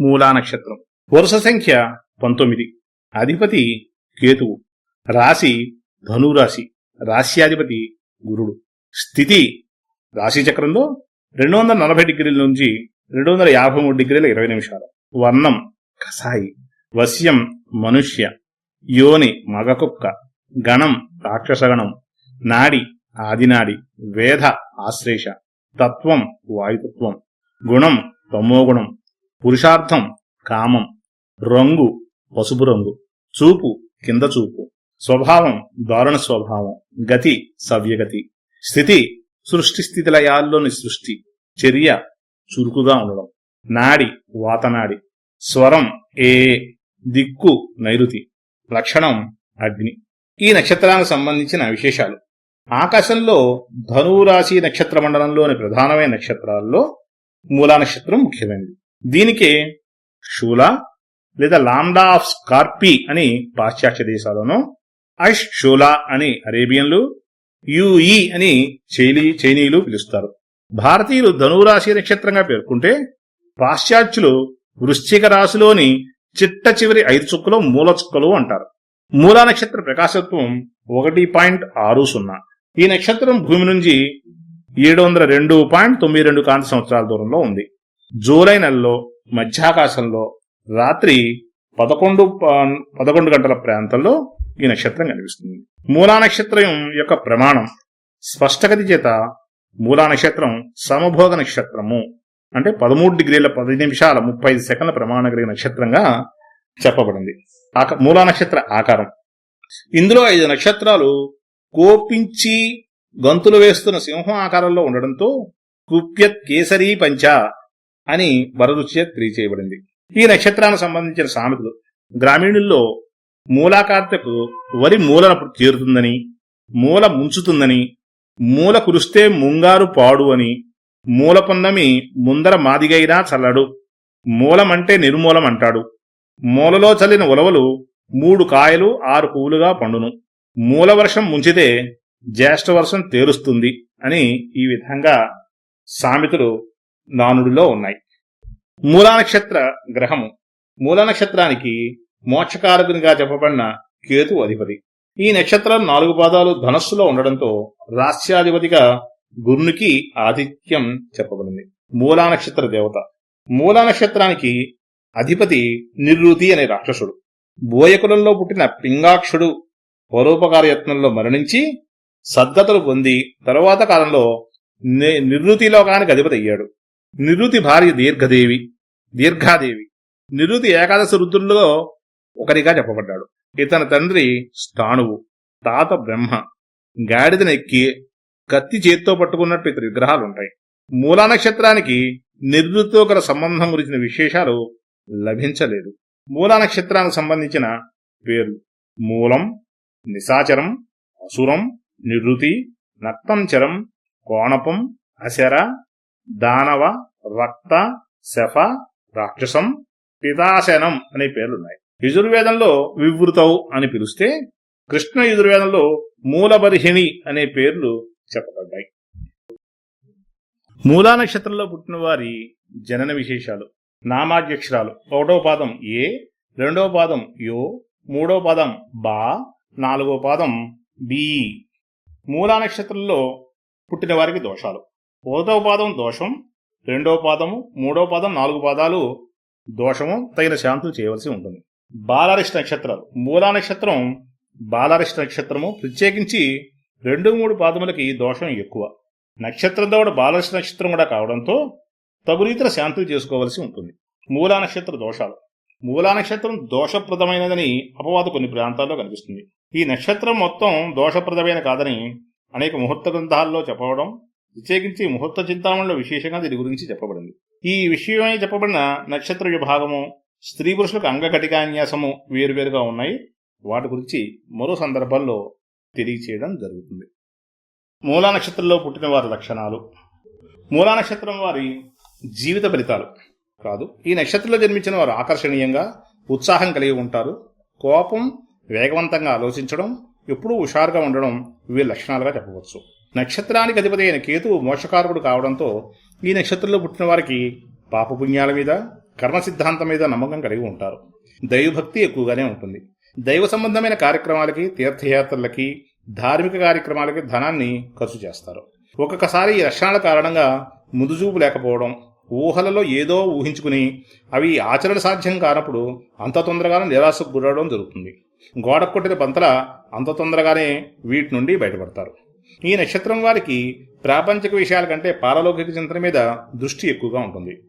మూలా నక్షత్రం. వరుస సంఖ్య పంతొమ్మిది. అధిపతి కేతువు. రాశి ధనురాశి. రాశ్యాధిపతి గురుడు. స్థితి రాశిచక్రంలో రెండు వందల నలభై డిగ్రీల నుంచి రెండు వందల యాభై మూడు డిగ్రీల ఇరవై నిమిషాలు. వర్ణం కసాయి వశ్యం మనుష్య. యోని మగకుక్క. గణం రాక్షసగణం. నాడి ఆదినాడి. వేధ ఆశ్లేష. తత్వం వాయుతత్వం. గుణం తమోగుణం. పురుషార్థం కామం రంగు పసుపు రంగు చూపు కింద చూపు స్వభావం దారుణ స్వభావం గతి సవ్యగతి స్థితి సృష్టి స్థితి లయాల్లోని సృష్టి చర్య చురుకుగా ఉండడం నాడి వాతనాడి స్వరం ఏ దిక్కు నైరుతి లక్షణం అగ్ని. ఈ నక్షత్రానికి సంబంధించిన విశేషాలు. ఆకాశంలో ధనువు రాశి నక్షత్ర మండలంలోని ప్రధానమైన నక్షత్రాల్లో మూలా నక్షత్రం ముఖ్యమైనది. దీనికి షూలా లేదా లాండా ఆఫ్ స్కార్పీ అని పాశ్చాత్య దేశాలను ఐష్ షూలా అని అరేబియన్లు యుఈ అని చైలీ చైనీయులు పిలుస్తారు. భారతీయులు ధనురాశి నక్షత్రంగా పేర్కొంటే పాశ్చాత్యులు వృశ్చిక రాశిలోని చిట్ట చివరి ఐదు చుక్కలు మూల చుక్కలు అంటారు. మూలా నక్షత్ర ప్రకాశత్వం ఒకటి పాయింట్ ఆరు సున్నా. ఈ నక్షత్రం భూమి నుంచి ఏడు వందల రెండు పాయింట్ తొమ్మిది రెండు కాంతి సంవత్సరాల దూరంలో ఉంది. జూలై నెలలో మధ్యాకాశంలో రాత్రి పదకొండు పదకొండు గంటల ప్రాంతంలో ఈ నక్షత్రం కనిపిస్తుంది. మూలా నక్షత్రం యొక్క ప్రమాణం స్పష్టగతి చేత మూలా నక్షత్రం సమభోగ నక్షత్రము అంటే పదమూడు డిగ్రీల పది నిమిషాల ముప్పై ఐదు సెకండ్ల ప్రమాణ కలిగిన నక్షత్రంగా చెప్పబడింది. ఆక మూలా నక్షత్ర ఆకారం ఇందులో ఐదు నక్షత్రాలు కోపించి గంతులు వేస్తున్న సింహం ఆకారంలో ఉండడంతో కుప్యత్ కేసరీ పంచ అని వరరుచ్య తెలియచేయబడింది. ఈ నక్షత్రానికి సంబంధించిన సామెతలు గ్రామీణుల్లో మూలాకార్తకు వరి మూలన చేరుతుందని మూల ముంచుతుందని మూల కురిస్తే ముంగారు పాడు అని మూల పొన్నమి ముందర మాదిగైనా చల్లడు మూలమంటే నిర్మూలం అంటాడు. మూలలో చల్లిన ఉలవలు మూడు కాయలు ఆరు పువ్వులుగా పండును. మూల వర్షం ముంచితే జ్యేష్ఠవర్షం తేరుస్తుంది అని ఈ విధంగా సామెతలు నానుడిలో ఉన్నాయి. మూలానక్షత్ర గ్రహము. మూలానక్షత్రానికి మోక్షకారకునిగా చెప్పబడిన కేతు అధిపతి. ఈ నక్షత్రం నాలుగు పాదాలు ధనస్సులో ఉండడంతో రాస్యాధిపతిగా గురునికి ఆతిథ్యం చెప్పబడింది. మూలానక్షత్ర దేవత. మూలానక్షత్రానికి అధిపతి నిర్వృతి అనే రాక్షసుడు. బోయకులంలో పుట్టిన పింగాక్షుడు పరోపకార యత్నంలో మరణించి సద్గతులు పొంది తరువాత కాలంలో ని- నిర్వృతి లోకానికి అధిపతి అయ్యాడు. నిరుతి భార్య దీర్ఘదేవి దీర్ఘాదేవి. నిరుతి ఏకాదశి రుద్రుల్లో ఒకరిగా చెప్పబడ్డాడు. ఇతని తండ్రి స్థాణువు తాత బ్రహ్మ. గాడిదనెక్కి కత్తి చేత్తో పట్టుకున్నట్టు ఇతని విగ్రహాలు ఉంటాయి మూలా నక్షత్రానికి నిర్వృతితో గల సంబంధం గురించిన విశేషాలు లభించలేదు. మూలా నక్షత్రానికి సంబంధించిన పేర్లు మూలం నిశాచరం అసురం నిరుతి నక్తంచరం కోణపం అశర దానవ రక్త శఫ రాక్షసం పితాశనం అనే పేర్లున్నాయి. యజుర్వేదంలో వివృతవు అని పిలిస్తే కృష్ణ యజుర్వేదంలో మూలబర్హిణి అనే పేర్లు చెప్పబడ్డాయి. మూలా నక్షత్రంలో పుట్టిన వారి జనన విశేషాలు. నామాధ్యక్షరాలు. ఒకటో పాదం ఏ రెండవ పాదం యో మూడో పాదం బా నాలుగో పాదం బి. మూలా నక్షత్రంలో పుట్టిన వారికి దోషాలు. ఒకటవ పాదం దోషం రెండవ పాదము మూడవ పాదం నాలుగు పాదాలు దోషము తగిన శాంతులు చేయవలసి ఉంటుంది. బాలారిష్ట నక్షత్రాలు. మూలా నక్షత్రం బాలారిష్ట నక్షత్రము ప్రత్యేకించి రెండు మూడు పాదములకి దోషం ఎక్కువ. నక్షత్రం దోడ బాలరిష్ట నక్షత్రం కూడా కావడంతో తగు రీతిన శాంతులు చేసుకోవలసి ఉంటుంది. మూలా నక్షత్ర దోషాలు. మూలా నక్షత్రం దోషప్రదమైనదని అపవాద కొన్ని ప్రాంతాల్లో కనిపిస్తుంది. ఈ నక్షత్రం మొత్తం దోషప్రదమైన కాదని అనేక ముహూర్త గ్రంథాల్లో చెప్పవడం ప్రత్యేకించి ముహూర్త చింతామణిలో విశేషంగా దీని గురించి చెప్పబడింది. ఈ విషయమై చెప్పబడిన నక్షత్ర విభాగము స్త్రీ పురుషులకు అంగఘటికాన్యాసము వేరువేరుగా ఉన్నాయి. వాటి గురించి మరో సందర్భంలో తెలియచేయడం జరుగుతుంది. మూలా నక్షత్రంలో పుట్టిన వారి లక్షణాలు. మూలా నక్షత్రం వారి జీవిత ఫలితాలు కాదు. ఈ నక్షత్రంలో జన్మించిన వారు ఆకర్షణీయంగా ఉత్సాహం కలిగి ఉంటారు. కోపం వేగవంతంగా ఆలోచించడం ఎప్పుడూ హుషారుగా ఉండడం వీరి లక్షణాలుగా చెప్పవచ్చు. నక్షత్రానికి అధిపతి అయిన కేతువు మోషకారకుడు కావడంతో ఈ నక్షత్రంలో పుట్టిన వారికి పాపపుణ్యాల మీద కర్మ సిద్ధాంతం మీద నమ్మకం కలిగి ఉంటారు. దైవభక్తి ఎక్కువగానే ఉంటుంది. దైవ సంబంధమైన కార్యక్రమాలకి తీర్థయాత్రలకి ధార్మిక కార్యక్రమాలకి ధనాన్ని ఖర్చు చేస్తారు. ఒక్కొక్కసారి ఈ లక్షణాల కారణంగా ముదుచూపు లేకపోవడం ఊహలలో ఏదో ఊహించుకుని అవి ఆచరణ సాధ్యం కానప్పుడు అంత తొందరగానే నిరాశకు గురవడం జరుగుతుంది. గోడ కొట్టిన పంతల అంత తొందరగానే వీటి నుండి బయటపడతారు. ఈ నక్షత్రం వారికి ప్రాపంచిక విషయాల కంటే పారలౌకిక చింతన మీద దృష్టి ఎక్కువగా ఉంటుంది.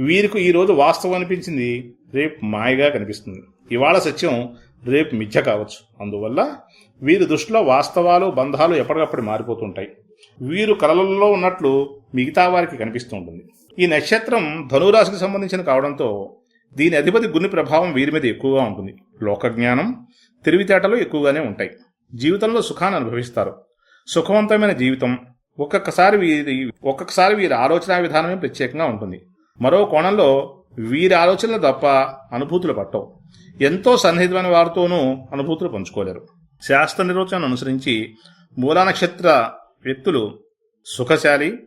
వీరికి ఈరోజు వాస్తవం అనిపించింది రేపు మాయగా కనిపిస్తుంది. ఇవాళ సత్యం రేపు మిథ్య కావచ్చు. అందువల్ల వీరి దృష్టిలో వాస్తవాలు బంధాలు ఎప్పటికప్పుడు మారిపోతుంటాయి. వీరు కలలలో ఉన్నట్లు మిగతా వారికి కనిపిస్తూ ఉంటుంది. ఈ నక్షత్రం ధనురాశికి సంబంధించిన కావడంతో దీని అధిపతి గుని ప్రభావం వీరి మీద ఎక్కువగా ఉంటుంది. లోకజ్ఞానం తెలివితేటలు ఎక్కువగానే ఉంటాయి. జీవితంలో సుఖాన్ని అనుభవిస్తారు. సుఖవంతమైన జీవితం ఒక్కొక్కసారి వీరి ఒక్కొక్కసారి వీరి ఆలోచన విధానమే ప్రత్యేకంగా ఉంటుంది. మరో కోణంలో వీరి ఆలోచనలు తప్ప అనుభూతులు పట్టవు. ఎంతో సన్నిహితమైన వారితోనూ అనుభూతులు పంచుకోలేరు. శాస్త్ర నిర్వచనం అనుసరించి మూలా నక్షత్ర వ్యక్తులు సుఖశాలి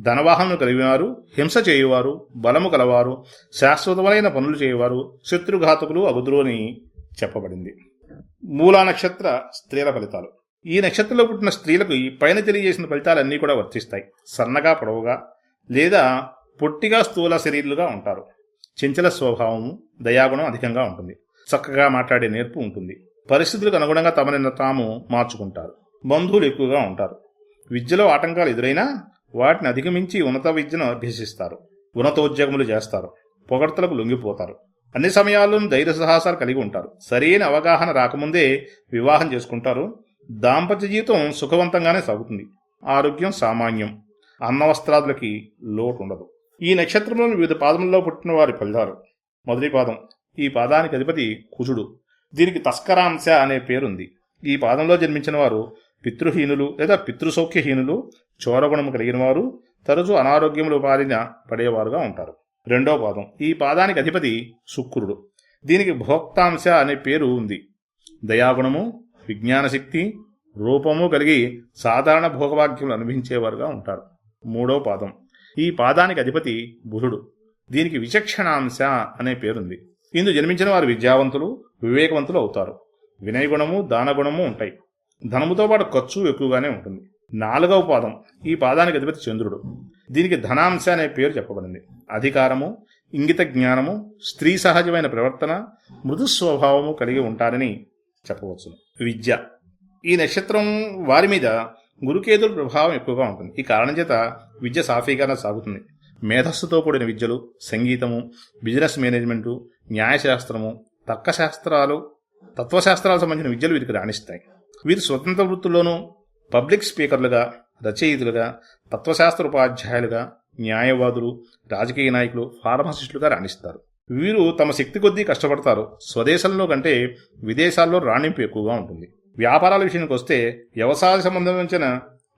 ధనవాహనం కలిగినవారు హింస చేయువారు బలము కలవారు శాశ్వతమైన పనులు చేయవారు శత్రుఘాతకులు అగుదురు అని చెప్పబడింది. మూలా నక్షత్ర స్త్రీల ఫలితాలు. ఈ నక్షత్రంలో పుట్టిన స్త్రీలకు ఈ పైన తెలియజేసిన ఫలితాలన్నీ కూడా వర్తిస్తాయి. సన్నగా పొడవుగా లేదా పొట్టిగా స్థూల శరీరులుగా ఉంటారు. చెంచల స్వభావము దయాగుణం అధికంగా ఉంటుంది. చక్కగా మాట్లాడే నేర్పు ఉంటుంది. పరిస్థితులకు అనుగుణంగా తమని తాము మార్చుకుంటారు. బంధువులు ఎక్కువగా ఉంటారు. విద్యలో ఆటంకాలు ఎదురైనా వాటిని అధిగమించి ఉన్నత విద్యను అభ్యసిస్తారు. ఉన్నతోద్యోగములు చేస్తారు. పొగడ్తలకు లొంగిపోతారు. అన్ని సమయాల్లోనూ ధైర్య సాహసాలు కలిగి ఉంటారు. సరైన అవగాహన రాకముందే వివాహం చేసుకుంటారు. దాంపత్య జీవితం సుఖవంతంగానే సాగుతుంది. ఆరోగ్యం సామాన్యం. అన్న వస్త్రాదులకి లోటు ఉండదు ఈ నక్షత్రంలోని వివిధ పాదములలో పుట్టిన వారి ఫలితాలు. మొదటి పాదం ఈ పాదానికి అధిపతి కుజుడు. దీనికి తస్కరాంశ అనే పేరుంది. ఈ పాదంలో జన్మించిన వారు పితృహీనులు లేదా పితృసౌఖ్యహీనులు చోరగుణము కలిగిన వారు తరచూ అనారోగ్యములు బారిన పడేవారుగా ఉంటారు. రెండో పాదం ఈ పాదానికి అధిపతి శుక్రుడు. దీనికి భోక్తాంశ అనే పేరు ఉంది. దయాగుణము విజ్ఞానశక్తి రూపము కలిగి సాధారణ భోగవాక్యములు అనుభవించేవారుగా ఉంటారు. మూడో పాదం. ఈ పాదానికి అధిపతి బుధుడు. దీనికి విచక్షణాంశ అనే పేరుంది. ఇందు జన్మించిన వారు విద్యావంతులు వివేకవంతులు అవుతారు. వినయగుణము దానగుణము ఉంటాయి. ధనముతో పాటు ఖర్చు ఎక్కువగానే ఉంటుంది. నాలుగవ పాదం. ఈ పాదానికి అధిపతి చంద్రుడు. దీనికి ధనాంశ అనే పేరు చెప్పబడింది. అధికారము ఇంగిత జ్ఞానము స్త్రీ సహజమైన ప్రవర్తన మృదు స్వభావము కలిగి ఉంటారని చెప్పవచ్చు విద్య. ఈ నక్షత్రం వారి మీద గురుకేతుల ప్రభావం ఎక్కువగా ఉంటుంది. ఈ కారణం చేత విద్య సాఫీగానే సాగుతుంది. మేధస్సుతో కూడిన విద్యలు సంగీతము బిజినెస్ మేనేజ్మెంటు న్యాయశాస్త్రము తర్కశాస్త్రాలు తత్వశాస్త్రాలకు సంబంధించిన విద్యలు వీరికి రాణిస్తాయి. వీరు స్వతంత్ర వృత్తుల్లోనూ పబ్లిక్ స్పీకర్లుగా రచయితలుగా తత్వశాస్త్ర ఉపాధ్యాయులుగా న్యాయవాదులు రాజకీయ నాయకులు ఫార్మసిస్టులుగా రాణిస్తారు. వీరు తమ శక్తి కొద్దీ కష్టపడతారు. స్వదేశంలో కంటే విదేశాల్లో రాణింపు ఎక్కువగా ఉంటుంది. వ్యాపారాల విషయానికి వస్తే వ్యవసాయ సంబంధించిన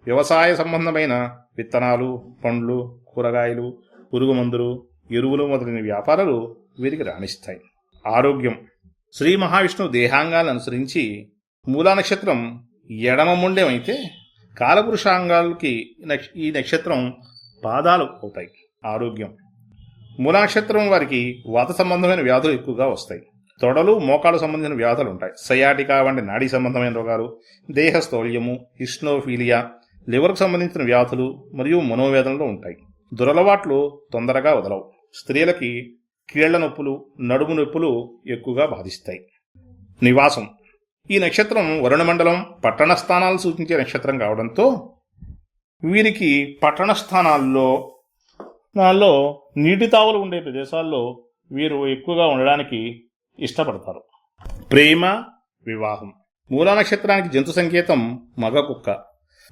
వ్యవసాయ సంబంధమైన విత్తనాలు పండ్లు కూరగాయలు పురుగు మందులు ఎరువులు మొదలైన వ్యాపారాలు వీరికి రాణిస్తాయి. ఆరోగ్యం. శ్రీ మహావిష్ణువు దేహాంగాలను అనుసరించి మూలా నక్షత్రం ఎడమ ముండేమైతే కాలపురుషాంగాలకి నక్ష- ఈ నక్షత్రం పాదాలు అవుతాయి. ఆరోగ్యం. మూలా నక్షత్రం వారికి వాత సంబంధమైన వ్యాధులు ఎక్కువగా వస్తాయి. తొడలు మోకాలు సంబంధించిన వ్యాధులు ఉంటాయి. సయాటికా వంటి నాడీ సంబంధమైన రోగాలు దేహ స్థౌల్యము హిస్నోఫీలియా లివర్కు సంబంధించిన వ్యాధులు మరియు మనోవేదనలు ఉంటాయి. దురలవాట్లు తొందరగా వదలవు. స్త్రీలకి కీళ్ళ నొప్పులు నడుము నొప్పులు ఎక్కువగా బాధిస్తాయి. నివాసం. ఈ నక్షత్రం వరుణమండలం పట్టణ స్థానాలు సూచించే నక్షత్రం కావడంతో వీరికి పట్టణ స్థానాల్లో దానిలో నీటి తావులు ఉండే ప్రదేశాల్లో వీరు ఎక్కువగా ఉండడానికి ఇష్టపడతారు. ప్రేమ వివాహం. మూలా నక్షత్రానికి జంతు సంకేతం మగ కుక్క.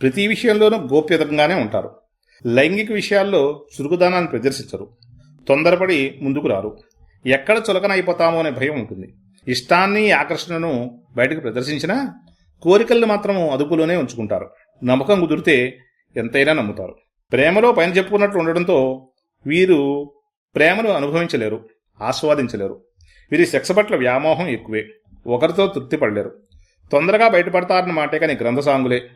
ప్రతి విషయంలోనూ గోప్యతంగానే ఉంటారు. లైంగిక విషయాల్లో చురుకుదనాన్ని ప్రదర్శించరు. తొందరపడి ముందుకు రారు. ఎక్కడ చులకన అయిపోతామో అనే భయం ఉంటుంది. ఇష్టాన్ని ఆకర్షణను బయటకు ప్రదర్శించినా కోరికలను మాత్రం అదుపులోనే ఉంచుకుంటారు. నమ్మకం కుదిరితే ఎంతైనా నమ్ముతారు. ప్రేమలో పైన చెప్పుకున్నట్లు ఉండడంతో వీరు ప్రేమను అనుభవించలేరు ఆస్వాదించలేరు. వీరి సెక్స్ పట్ల వ్యామోహం ఎక్కువే. ఒకరితో తృప్తి పడలేరు. తొందరగా బయటపడతారన్న మాటే కానీ గ్రంథసాంగులే.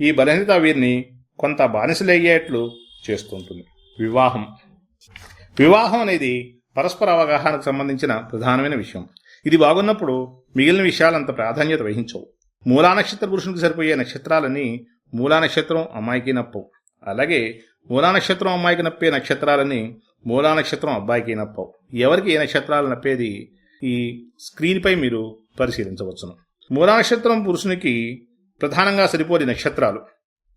ఈ బలహీనత వీరిని కొంత బానిసలయ్యేట్లు చేస్తుంటుంది. వివాహం. వివాహం అనేది పరస్పర అవగాహనకు సంబంధించిన ప్రధానమైన విషయం. ఇది బాగున్నప్పుడు మిగిలిన విషయాలు అంత ప్రాధాన్యత వహించవు. మూలా నక్షత్ర పురుషునికి సరిపోయే నక్షత్రాలని మూలా నక్షత్రం అమ్మాయికి నప్పవు అలాగే మూలా నక్షత్రం అమ్మాయికి నప్పే నక్షత్రాలని మూలా నక్షత్రం అబ్బాయికి నప్పవు. ఎవరికి ఏ నక్షత్రాలు నప్పేది ఈ స్క్రీన్పై మీరు పరిశీలించవచ్చును. మూలా నక్షత్రం పురుషునికి ప్రధానంగా సరిపోని నక్షత్రాలు.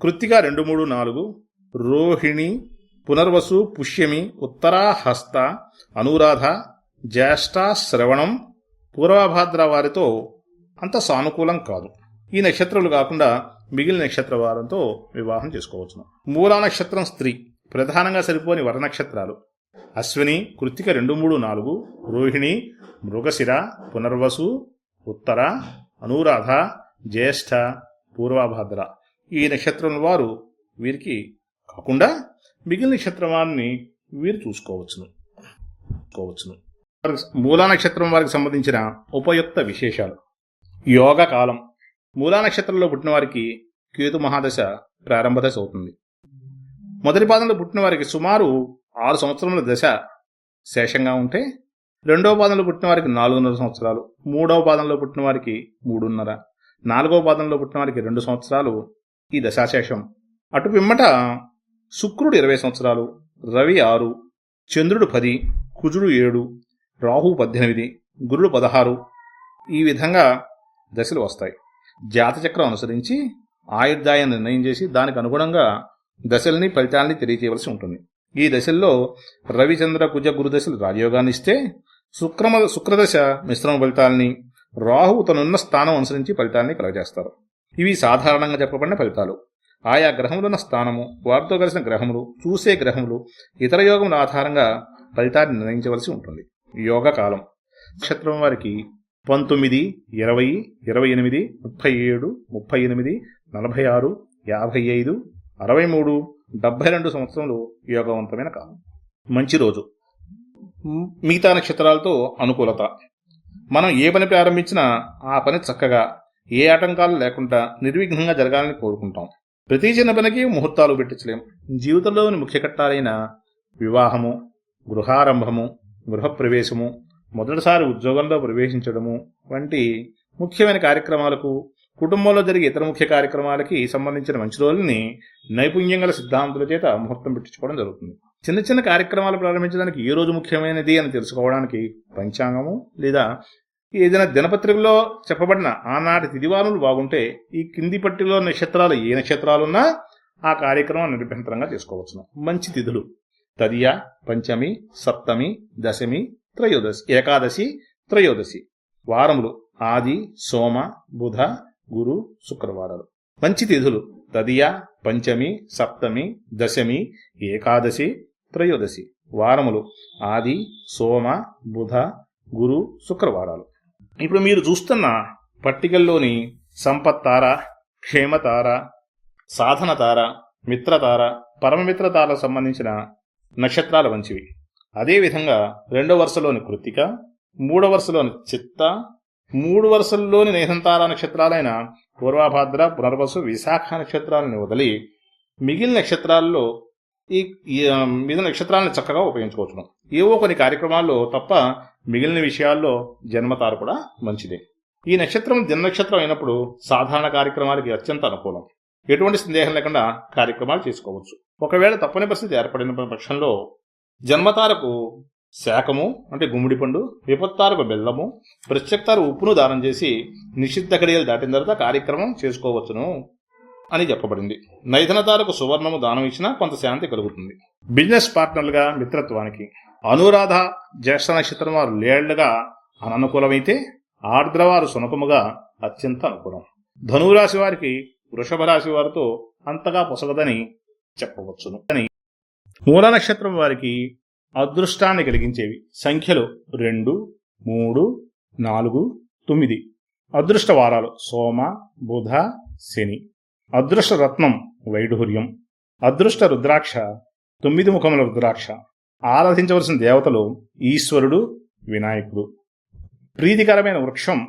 కృత్తిక రెండు మూడు నాలుగు రోహిణి పునర్వసు పుష్యమి ఉత్తరా హస్త అనురాధ జ్యేష్ఠ శ్రవణం పూర్వభాద్ర వారితో అంత సానుకూలం కాదు. ఈ నక్షత్రాలు కాకుండా మిగిలిన నక్షత్ర వారంతో వివాహం చేసుకోవచ్చును. మూలా నక్షత్రం స్త్రీ ప్రధానంగా సరిపోని వర నక్షత్రాలు. అశ్విని కృత్తిక రెండు మూడు నాలుగు రోహిణి మృగశిర పునర్వసు ఉత్తర అనురాధ జ్యేష్ఠ పూర్వభాద్ర. ఈ నక్షత్రం వారు వీరికి కాకుండా మిగిలిన నక్షత్రం వారిని వీరు చూసుకోవచ్చును. చూసుకోవచ్చును మూలా నక్షత్రం వారికి సంబంధించిన ఉపయుక్త విశేషాలు. యోగ కాలం. మూలా నక్షత్రంలో పుట్టిన వారికి కేతు మహాదశ ప్రారంభ దశ అవుతుంది. మొదటి పాదంలో పుట్టిన వారికి సుమారు ఆరు సంవత్సరముల దశ శేషంగా ఉంటే రెండవ పాదంలో పుట్టిన వారికి నాలుగున్నర సంవత్సరాలు మూడవ పాదంలో పుట్టిన వారికి మూడున్నర నాలుగవ పాదంలో పుట్టిన వారికి రెండు సంవత్సరాలు ఈ దశాశేషం. అటు పిమ్మట శుక్రుడు ఇరవై సంవత్సరాలు రవి ఆరు చంద్రుడు పది కుజుడు ఏడు రాహు పద్దెనిమిది గురుడు పదహారు ఈ విధంగా దశలు వస్తాయి. జాతచక్రం అనుసరించి ఆయుర్దాయం నిర్ణయం చేసి దానికి అనుగుణంగా దశల్ని ఫలితాలని తెలియచేయవలసి ఉంటుంది. ఈ దశల్లో రవిచంద్ర కుజ గురుదశలు రాజయోగాన్ని ఇస్తే శుక్రమ శుక్రదశ మిశ్రమ ఫలితాలని రాహువు తనున్న స్థానం అనుసరించి ఫలితాన్ని కలగజేస్తారు. ఇవి సాధారణంగా చెప్పబడిన ఫలితాలు. ఆయా గ్రహములున్న స్థానము వారితో కలిసిన గ్రహములు చూసే గ్రహములు ఇతర యోగముల ఆధారంగా ఫలితాన్ని నిర్ణయించవలసి ఉంటుంది. యోగ కాలం. నక్షత్రం వారికి పంతొమ్మిది ఇరవై ఇరవై ఎనిమిది ముప్పై ఏడు ముప్పై ఎనిమిది నలభై ఆరు యాభై ఐదు అరవై మూడు డెబ్బై రెండు సంవత్సరములు యోగవంతమైన కాలం. మంచి రోజు. మిగతా నక్షత్రాలతో అనుకూలత. మనం ఏ పని ప్రారంభించినా ఆ పని చక్కగా ఏ ఆటంకాలు లేకుండా నిర్విఘ్నంగా జరగాలని కోరుకుంటాం. ప్రతి చిన్న పనికి ముహూర్తాలు పెట్టించలేం. జీవితంలోని ముఖ్య కట్టాలైన వివాహము గృహారంభము గృహప్రవేశము మొదటిసారి ఉద్యోగంలో ప్రవేశించడము వంటి ముఖ్యమైన కార్యక్రమాలకు కుటుంబంలో జరిగే ఇతర ముఖ్య కార్యక్రమాలకి సంబంధించిన మంచి రోజుల్ని నైపుణ్యం గల సిద్ధాంతుల చేత ముహూర్తం పెట్టించుకోవడం జరుగుతుంది. చిన్న చిన్న కార్యక్రమాలు ప్రారంభించడానికి ఏ రోజు ముఖ్యమైనది అని తెలుసుకోవడానికి పంచాంగము లేదా ఏదైనా దినపత్రికలో చెప్పబడిన ఆనాటి తిదివారులు బాగుంటే ఈ కింది పట్టిలో నక్షత్రాలు ఏ నక్షత్రాలున్నా ఆ కార్యక్రమం నిర్భంతరంగా చేసుకోవచ్చును. మంచి తిథులు. తదియ పంచమి సప్తమి దశమి త్రయోదశి ఏకాదశి త్రయోదశి. వారములు ఆది సోమ బుధ గురు శుక్రవారాలు. మంచి తిథులు తదియ పంచమి సప్తమి దశమి ఏకాదశి త్రయోదశి. వారములు ఆది సోమ బుధ గురు శుక్రవారాలు. ఇప్పుడు మీరు చూస్తున్న పట్టికల్లోని సంపత్తార క్షేమతార సాధన తార మిత్రతార పరమమిత్రతారకు సంబంధించిన నక్షత్రాల వంచివి. అదేవిధంగా రెండో వరుసలోని కృత్తిక మూడో వరుసలోని చిత్త మూడు వరుసల్లోని నేహంతార నక్షత్రాలైన పూర్వాభాద్ర పునర్వసు విశాఖ నక్షత్రాలను వదిలి మిగిలిన నక్షత్రాల్లో ఈ మిగిలిన నక్షత్రాలను చక్కగా ఉపయోగించుకోవచ్చును. ఏవో కొన్ని కార్యక్రమాల్లో తప్ప మిగిలిన విషయాల్లో జన్మతారు కూడా మంచిదే. ఈ నక్షత్రం దిన నక్షత్రం అయినప్పుడు సాధారణ కార్యక్రమాలకి అత్యంత అనుకూలం. ఎటువంటి సందేహం లేకుండా కార్యక్రమాలు చేసుకోవచ్చు. ఒకవేళ తప్పని పరిస్థితి ఏర్పడిన పక్షంలో జన్మతారకు శాకము అంటే గుమ్మడి పండు విపత్తారకు బెల్లము ప్రత్యక్తారు ఉప్పును దానం చేసి నిషిద్ధ గడియలు దాటిన తర్వాత కార్యక్రమం చేసుకోవచ్చును అని చెప్పబడింది. నైధనతారకు సువర్ణము దానం ఇచ్చినా కొంత శాంతి కలుగుతుంది. బిజినెస్ పార్ట్నర్లుగా మిత్రత్వానికి అనురాధ జ్యేష్ఠ నక్షత్రం వారు లేళ్ళుగా అననుకూలమైతే ఆర్ద్రవారు సునకముగా అత్యంత అనుకూలం. ధనురాశి వారికి వృషభ రాశి వారితో అంతగా పొసగదని చెప్పవచ్చును. అని మూల నక్షత్రం వారికి అదృష్టాన్ని కలిగించేవి. సంఖ్యలు రెండు మూడు నాలుగు తొమ్మిది. అదృష్ట వారాలు సోమ బుధ శని. అదృష్ట రత్నం వైఢూర్యం. అదృష్ట రుద్రాక్ష తొమ్మిది ముఖముల రుద్రాక్ష. ఆరాధించవలసిన దేవతలు ఈశ్వరుడు వినాయకుడు. ప్రీతికరమైన వృక్షం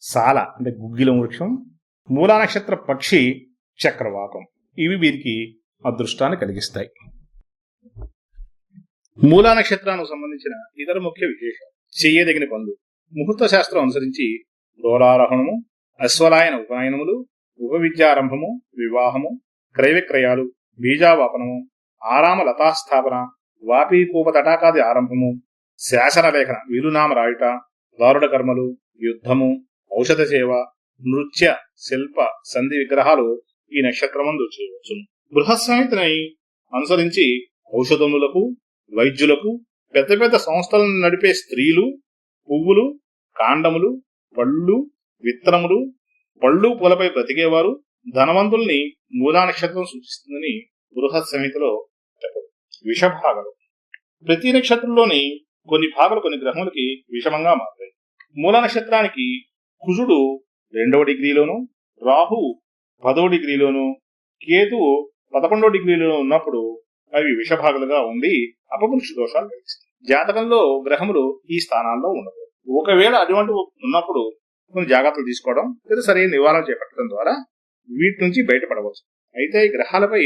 సాల అంటే గుగ్గిలం వృక్షం. మూలా నక్షత్ర పక్షి చక్రవాకం. ఇవి వీరికి అదృష్టాన్ని కలిగిస్తాయి. మూలా నక్షత్రానికి సంబంధించిన ఇతర ముఖ్య విశేషం చెయ్యదగిన పనులు. ముహూర్త శాస్త్రం అనుసరించి దోరారోహణము అశ్వలాయన ఉపనయనములు ఉప విద్యారంభము వివాహము క్రయవిక్రయాలు బీజావాపనము ఆరామ లతాస్థాపన వాపీకూప తటాకాది ఆరంభము శాసన లేఖన వీలునామ రాయుట దారుడ కర్మలు యుద్ధము ఔషధ సేవ నృత్య శిల్ప సంధి విగ్రహాలు ఈ నక్షత్రమందు చేయవచ్చును. బృహస్సమితిని అనుసరించి ఔషధములకు వైద్యులకు పెద్ద పెద్ద సంస్థలను నడిపే స్త్రీలు పువ్వులు కాండములు పళ్ళు విత్తనములు పళ్ళు పూలపై బ్రతికేవారు ధనవంతుల్ని మూలానక్షత్రం సూచిస్తుందని బృహత్ సమితిలో చెప్పవచ్చు విషభాగాలు. ప్రతి నక్షత్రంలోని కొన్ని భాగాలు కొన్ని గ్రహములకి విషమంగా మారుతాయి. మూల నక్షత్రానికి కుజుడు రెండవ డిగ్రీలోను రాహు పదవ డిగ్రీలోను కేతువు పదకొండవ డిగ్రీలోను ఉన్నప్పుడు అవి విషభాగులుగా ఉండి అపపురుష దోషాలు కలిగిస్తాయి. జాతకంలో గ్రహములు ఈ స్థానాల్లో ఉండవు. ఒకవేళ అటువంటి ఉన్నప్పుడు కొన్ని జాగ్రత్తలు తీసుకోవడం లేదా సరైన నివారణ చేపట్టడం ద్వారా వీటి నుంచి బయటపడవచ్చు. అయితే ఈ గ్రహాలపై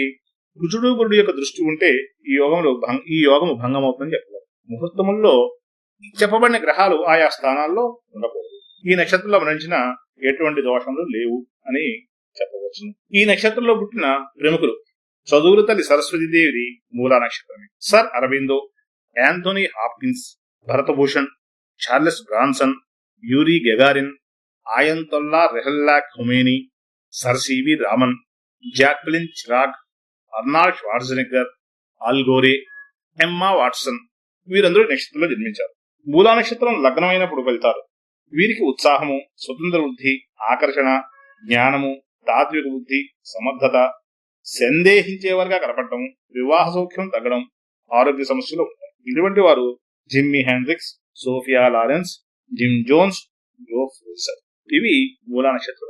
కుజుడు గురుడు యొక్క దృష్టి ఉంటే ఈ యోగంలో ఈ యోగము భంగమవుతుందని చెప్పలేదు ముహూర్తముల్లో చెప్పబడిన గ్రహాలు ఆయా స్థానాల్లో ఉండకూడదు. ఈ నక్షత్రంలో మరణించిన ఎటువంటి దోషములు లేవు అని చెప్పవచ్చు. ఈ నక్షత్రంలో పుట్టిన ప్రముఖులు చదువుల తల్లి సరస్వతీదేవిది మూలా నక్షత్రమే. Sir Aurobindo Anthony Hopkins Bharat Bhushan Charles Bronson Yuri Gagarin Ayatollah Ruhollah Khomeini Sir C V Raman Jacques Chirac Arnold Schwarzenegger Al Gore Emma Watson వీరందరూ నక్షత్రంలో జన్మించారు. మూలా నక్షత్రం లగ్నమైనప్పుడు వెళ్తారు. వీరికి ఉత్సాహము స్వతంత్ర బుద్ధి ఆకర్షణ జ్ఞానము తాత్విక బుద్ధి సమర్థత సందేహించేవారుగా కనపడటం వివాహ సౌఖ్యం తగ్గడం ఆరోగ్య సమస్యలు ఉంటాయి. ఇటువంటి వారు Jimi Hendrix Sophia Loren Jim Jones Joe Frazier ఇవి మూలా నక్షత్రం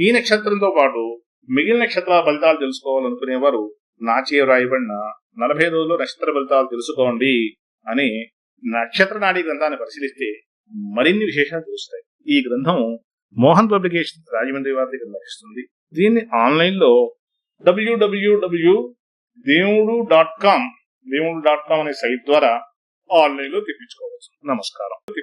ఈ నక్షత్రంతో పాటు మిగిలిన నక్షత్రాల ఫలితాలు తెలుసుకోవాలనుకునేవారు నాచే వ్రాయబడిన నలభై రోజుల్లో నక్షత్ర ఫలితాలు తెలుసుకోండి అని నక్షత్ర నాడి గ్రంథాన్ని పరిశీలిస్తే మరిన్ని విశేషాలు తెలుస్తాయి. ఈ గ్రంథం మోహన్ పబ్లికేషన్ రాజమండ్రి వారి దగ్గర లభిస్తుంది. దీన్ని ఆన్లైన్లో డబ్ల్యూడబ్ల్యూడబ్ల్యూ దేవుడు డాట్ కామ్ దేవుడు డాట్ కామ్ అనే సైట్ ద్వారా ఆన్లైన్లో తెప్పించుకోవచ్చు. నమస్కారం.